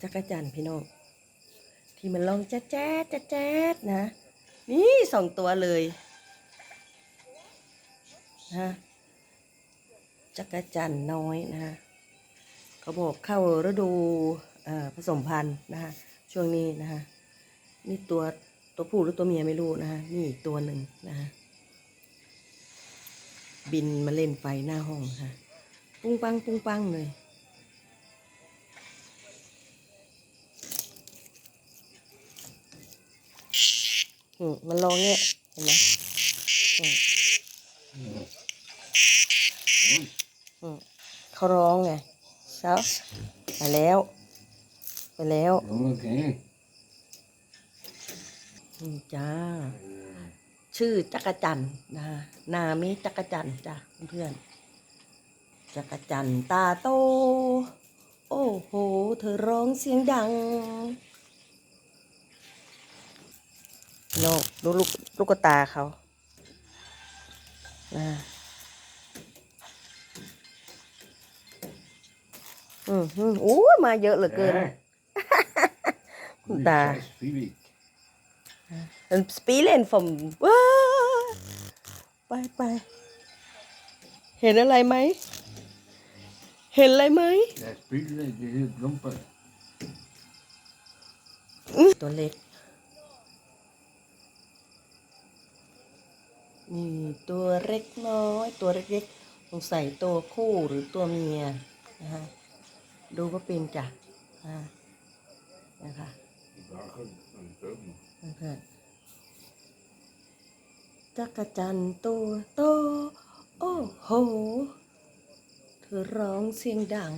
จักรจันทร์พี่น้องที่มันลองแจ๊ดแจ๊ดแจ๊ดแจ๊ดนะ นี่สองตัวเลยนะจักรจันทร์น้อยนะฮะเขาบอกเข้าฤดูผสมพันธุ์นะฮะช่วงนี้นะฮะนี่ตัวตัวผู้หรือตัวเมียไม่รู้นะฮะนี่ตัวหนึ่งนะฮะบินมาเล่นไฟหน้าห้องค่ะ ปุ้งปังปุ้งปังเลย อืมมันร้องเนี่ยเห็นไหมอืมอืมเขาร้องไงเช้าไปแล้ว ไปแล้ว Jongen, kijk. นี่จ้า ชื่อจักรจันทร์นะฮะนามิจักรจันทร์จ้ะเพื่อนๆจักรจันทร์ตาโต โอ้โห เธอร้องเสียงดัง โนดูลูกลูกตาเขานะอืมอืมโอ้ยมาเยอะเหลือเกิน Hè? Goeie Daar. zes, Filip. มันสปีเลนผมว้าไปไป เห็นอะไรไหม เห็นอะไรไหม Ja, spelen, die is domper. อื้อตัวเล็ก นี่ตัวเล็กน้อย ตัวเล็กๆสงสัยตัวคู่หรือตัวเมียนะฮะดูก็เป็นจ้ะนะคะจักรจันตัวโตโอ้โห เธอร้องเสียงดัง